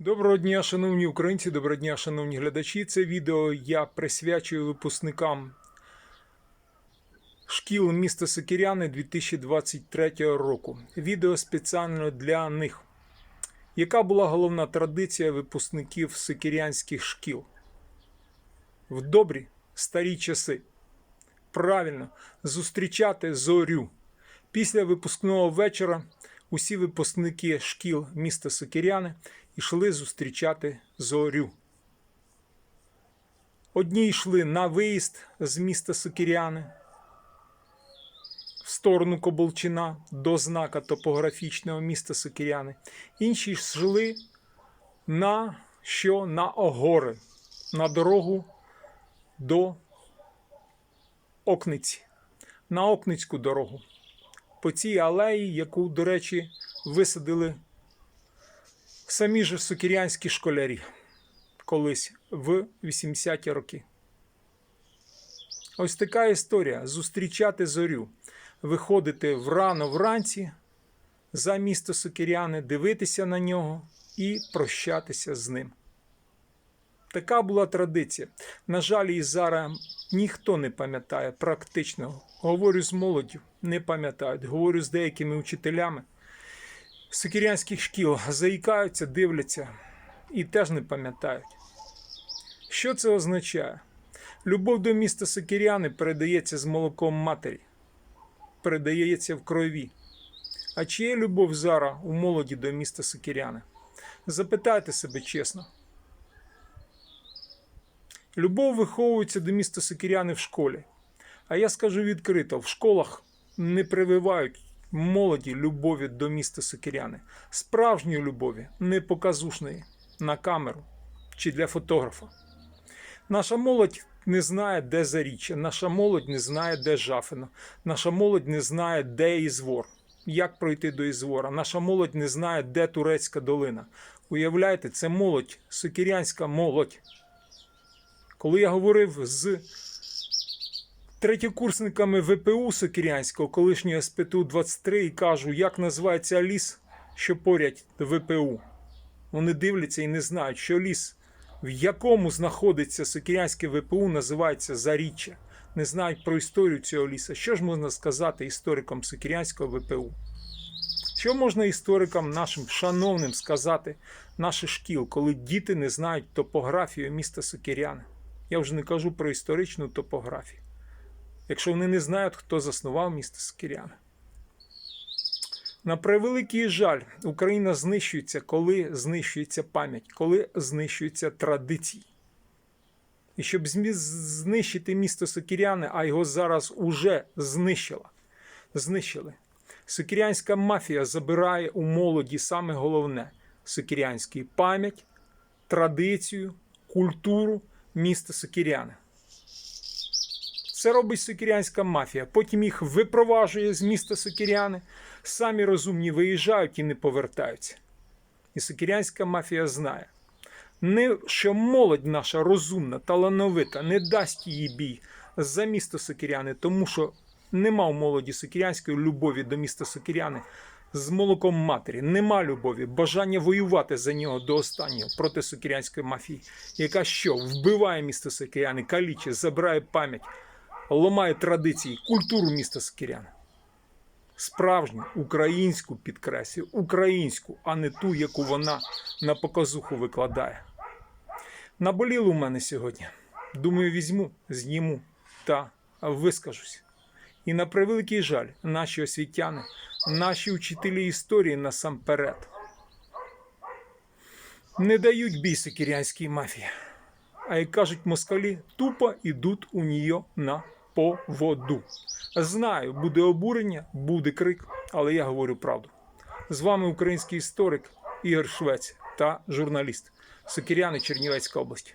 Доброго дня, шановні українці, доброго дня, шановні глядачі. Це відео я присвячую випускникам шкіл міста Сокиряни 2023 року. Відео спеціально для них. Яка була головна традиція випускників сокирянських шкіл? В добрі старі часи. Правильно, зустрічати зорю. Після випускного вечора усі випускники шкіл міста Сокиряни йшли зустрічати зорю. Одні йшли на виїзд з міста Сокиряни в сторону Коболчина до знака топографічного міста Сокиряни. Інші йшли на що на Огори, на дорогу до Окниці, на Окницьку дорогу. По цій алеї, яку, до речі, висадили самі ж сокирянські школярі колись в 80-ті роки. Ось така історія: зустрічати зорю, виходити врано вранці за місто Сокиряни, дивитися на нього і прощатися з ним. Така була традиція. На жаль, і зараз ніхто не пам'ятає практично. Говорю з молоддю, не пам'ятають. Говорю з деякими учителями сокирянських шкіл, заїкаються, дивляться і теж не пам'ятають. Що це означає? Любов до міста Сокиряни передається з молоком матері, передається в крові. А чи є любов зараз у молоді до міста Сокиряни? Запитайте себе чесно. Любов виховується до міста Сокиряни в школі. А я скажу відкрито: в школах не прививають молоді любові до міста Сокиряни, справжньої любові, не показушної на камеру чи для фотографа. Наша молодь не знає, де Заріччя, наша молодь не знає, де Жафино, наша молодь не знає, де Ізвор, як пройти до Ізвора. Наша молодь не знає, де Турецька долина. Уявляєте, це молодь, сокирянська молодь. Коли я говорив з третєкурсниками ВПУ Сокирянського, колишнього СПТУ 23, і кажу, як називається ліс, що поряд ВПУ. Вони дивляться і не знають, що ліс, в якому знаходиться Сокирянське ВПУ, називається Заріччя. Не знають про історію цього ліса. Що ж можна сказати історикам Сокирянського ВПУ? Що можна історикам нашим шановним сказати наших шкіл, коли діти не знають топографію міста Сокиряни? Я вже не кажу про історичну топографію. Якщо вони не знають, хто заснував місто Сокиряни. На превеликий жаль, Україна знищується, коли знищується пам'ять, коли знищуються традиції. І щоб знищити місто Сокиряни, а його зараз уже знищила, знищили. Сокирянська мафія забирає у молоді саме головне сокирянський пам'ять, традицію, культуру міста Сокиряни. Це робить сокирянська мафія. Потім їх випроваджує з міста Сокиряни. Самі розумні виїжджають і не повертаються. І сокирянська мафія знає, не що молодь наша розумна, талановита, не дасть її бій за місто Сокиряни, тому що нема у молоді сокирянської любові до міста Сокиряни з молоком матері. Нема любові, бажання воювати за нього до останнього проти сокирянської мафії, яка що вбиває місто Сокиряни, калічить, забирає пам'ять, ламає традиції, культуру міста Сокиряни. Справжню українську підкреслю, українську, а не ту, яку вона на показуху викладає. Наболіло у мене сьогодні. Думаю, візьму, зніму та вискажусь. І на превеликий жаль, наші освітяни, наші учителі історії насамперед не дають бій сокирянській мафії. А як кажуть москалі, тупо йдуть у нього на поводу. Знаю, буде обурення, буде крик, але я говорю правду. З вами український історик Ігор Швець та журналіст Сокиряни Чернівецька область.